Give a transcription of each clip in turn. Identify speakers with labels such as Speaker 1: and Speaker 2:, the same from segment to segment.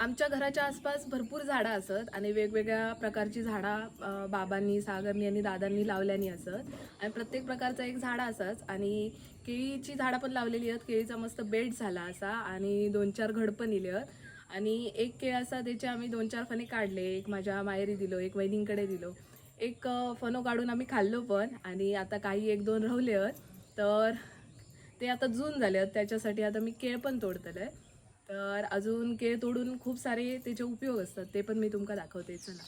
Speaker 1: आमच्या घराच्या आसपास भरपूर झाडं असत आणि वेगवेगळ्या प्रकारची झाडं बाबांनी सागरनी आणि दादांनी लावल्यानी असत. आणि प्रत्येक प्रकारचं एक झाड असंच आणि केळीची झाडं पण लावलेली आहेत. केळीचा मस्त बेड झाला असा आणि दोन चार घड पण इले आहेत. आणि एक केळ असा त्याचे आम्ही दोन चार फणे काढले. एक माझ्या मायरी दिलो एक वहिनींकडे दिलो. एक फणो काढून आम्ही खाल्लो पण आणि आता काही एक दोन राहिले आहेत. तर ते आता जून झाले आहेत. त्याच्यासाठी आता मी केळ पण तोडतलं. आहे तर अजून केळ तोडून खूप सारे त्याचे उपयोग असतात ते पण मी तुमका दाखवते. चला.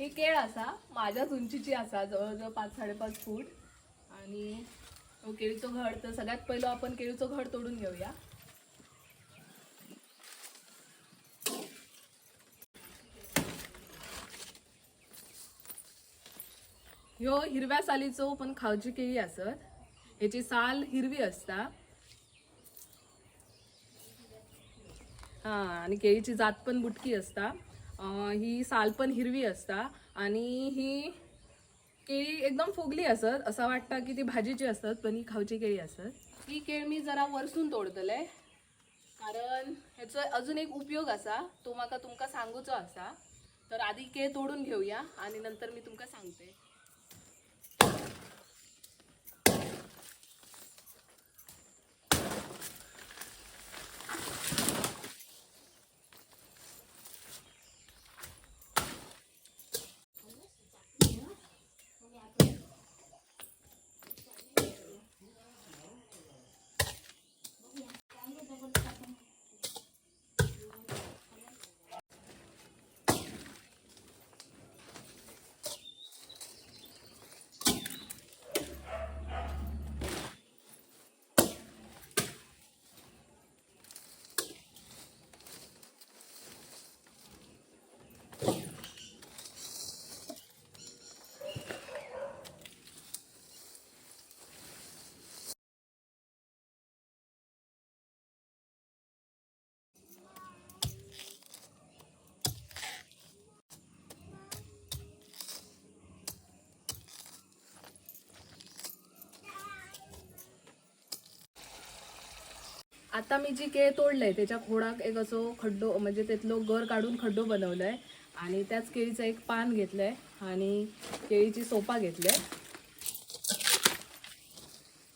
Speaker 1: ही केळ असा माझ्याच उंचीची असा जवळजवळ पाच साडेपाच फूट. आणि हो केळीचं घड तर सगळ्यात पहिलं आपण केळीचं घड तोडून घेऊया. ह्यो हिरव्या सालीचो पण खावची केळी असत हेची साल हिरवी असता. हा आणि केळीची जात पण बुटकी असता. ही साल पण हिरवी असता. आणि ही केळी एकदम फुगली असत. असं वाटतं की ती भाजीची असतात पण ही खावची केळी असत. ही केळ मी जरा वरसून तोडतले कारण ह्याचो अजून एक उपयोग असा. तो माका तुमका सांगूचो असा. तर आधी केळ तोडून घेऊया आणि नंतर मी तुमका सांगते. आता मी जी केळ तोडलंय त्याच्या खोडाक एक असो खड्डो म्हणजे त्यातलो गर काढून खड्डो बनवलाय. आणि त्याच केळीचं एक पान घेतलंय आणि केळीची सोपा घेतलंय.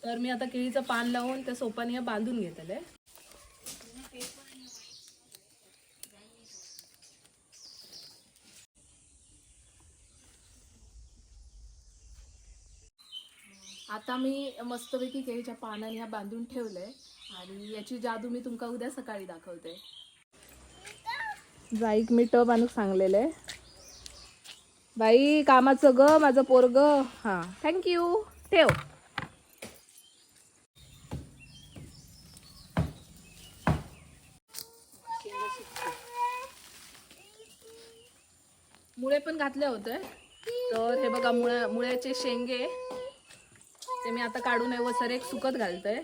Speaker 1: तर मी आता केळीचं पान लावून त्या सोपाने बांधून घेतलंय. आता मी मस्तपैकी केळीच्या पानाने ह्या बांधून ठेवलंय आणि याची जादू मी तुमका उद्या सकाळी दाखवते. जाईक मी टब आणून सांगलेलं आहे बाई कामाचं ग माझं पोरग हा. थँक्यू ठेव. मुळे पण घातले होते तर हे बघा मुळ्या मुळ्याचे शेंगे. ते मी आता काढून सर एक सुकत घालतंय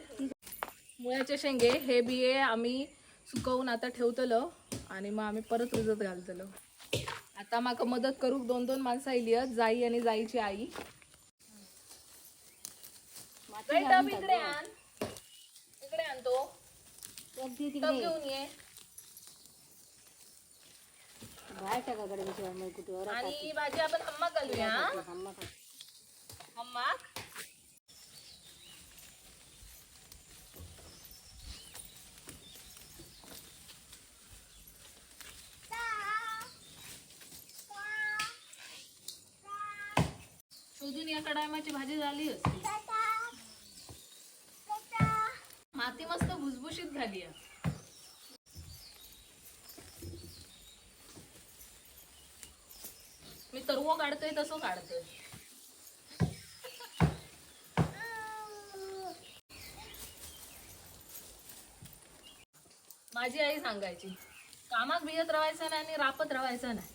Speaker 1: मुळ्याचे शेंगे हे बिये आम्ही सुकवून आता ठेवतलो आणि मग आम्ही परत रुजत घालतलो. आता माका मदत करूक दोन दोन माणसं आयली आहेत जाई आणि जाईची आई. जाई टब इकडे आण. इकडे आणतो टब घेऊन ये. आणि भाजी आपण हम्मा घालूया हम्मा या कडायमाची भाजी झाली असती माती मस्त भुसभुशीत झाली आहे. मी तरव काढतोय तसं काढतोय. माझी आई सांगायची कामात भियत राहायचं नाही आणि रापत राहायचं नाही.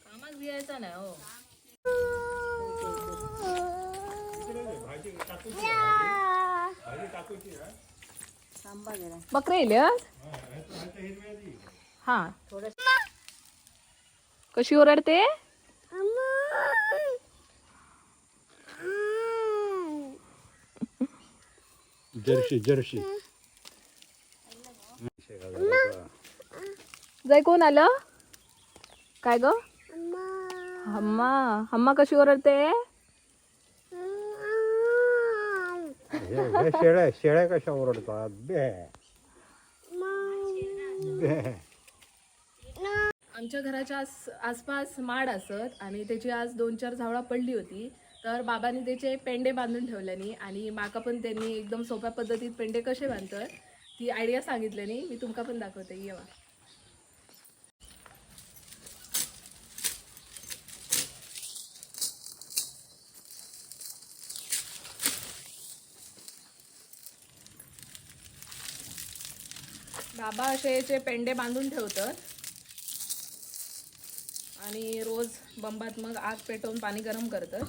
Speaker 1: कामात भियायचं नाही हो
Speaker 2: भाजी टाकूची भाजी भाजी टाकूची हा आंबा गेला
Speaker 1: बकरे येल्यात हा? कशी ओरडते?
Speaker 3: Jersey Jersey.
Speaker 1: जाय कोण आलं? काय ग? हम्मा हम्मा कशी ओरडते?
Speaker 3: हे शेळ्या शेळ्या कशा ओरडतात? बे. बे.
Speaker 1: आमच्या घराच्या आस आसपास माड असत आणि त्याची आज दोन चार झावळा पडली होती. तर बाबांनी त्याचे पेंडे बांधून ठेवल्यानी आणि माका पण त्यांनी एकदम सोप्या पद्धतीत पेंडे कसे बांधतात ती आयडिया सांगितल्यानी मी तुमका पण दाखवते. येवा बाबा असे याचे पेंडे बांधून ठेवतात. आणि रोज बंबात मग आग पेटवून पाणी गरम करतात.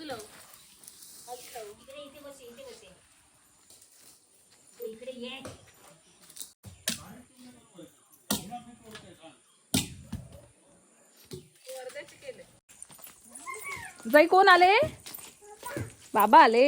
Speaker 1: बाजूला. जाई कोण आले? बाबा आले.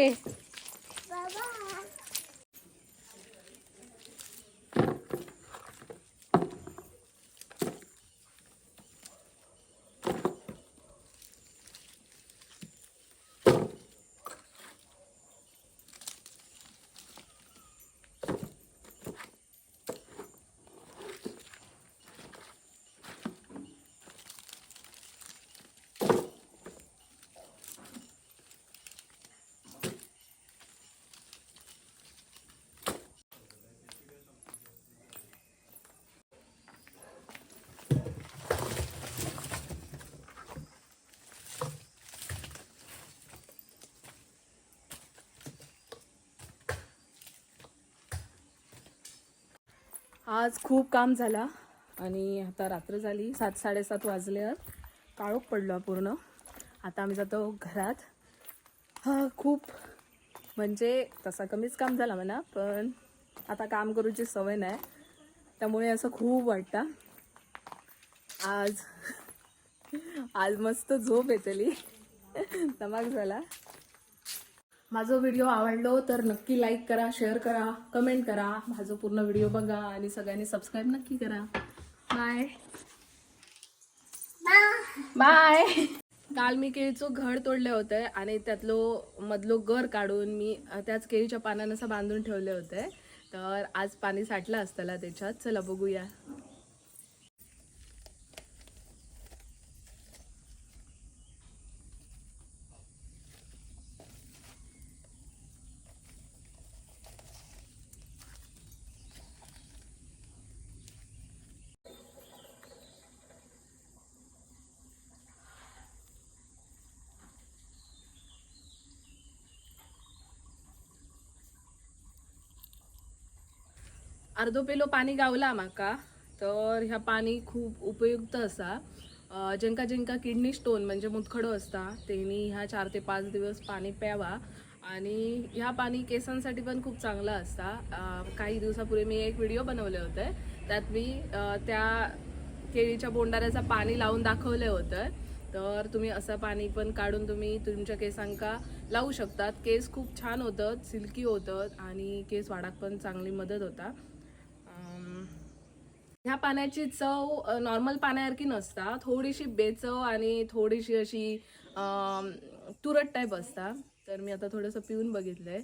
Speaker 1: आज खूप काम झाला आणि आता रात्र झाली. सात साडेसात वाजले. आहेत काळोख पडलो पूर्ण. आता आम्ही जातो घरात. हा खूप. म्हणजे तसा कमीच काम झाला म्हणा पण आता काम करूची सवय नाही. त्यामुळे असं खूप वाटतं. आज आज मस्त झोप येतली. धमाक झाला. माझा व्हिडिओ आवडलो तर नक्की लाईक करा शेअर करा कमेंट करा. माझा पूर्ण व्हिडिओ बघा आणि सगळ्यांनी सबस्क्राईब नक्की करा. बाय बाय काल मी केळीचं घड तोडले होते आणि त्यातलो मधलो गर काढून मी त्याच केळीच्या पानानं असं बांधून ठेवले होते. तर आज पाणी साठलं असताना त्याच्यात. चला बघूया. अर्धो पेलो पाणी गावला माका. तर ह्या पाणी खूप उपयुक्त असा. ज्यांका जेंका जेंका किडनी स्टोन म्हणजे मुतखडो असता त्यांनी ह्या चार ते पाच दिवस पाणी प्यावा. आणि ह्या पाणी केसांसाठी पण खूप चांगला असता. काही दिवसापूर्वी मी एक व्हिडिओ बनवले होते. त्यात मी त्या केळीच्या बोंडाऱ्याचा पाणी लावून दाखवले होतं. तर तुम्ही असं पाणी पण काढून तुम्ही तुमच्या केसांका लावू शकतात. केस खूप छान होतं सिल्की होतं आणि केस वाढाक पण चांगली मदत होता. ह्या पाण्याची चव नॉर्मल पाण्यासारखी नसता थोडीशी बेचव आणि थोडीशी अशी तुरट टाईप असता तर मी आता थोडंसं पिऊन बघितलं आहे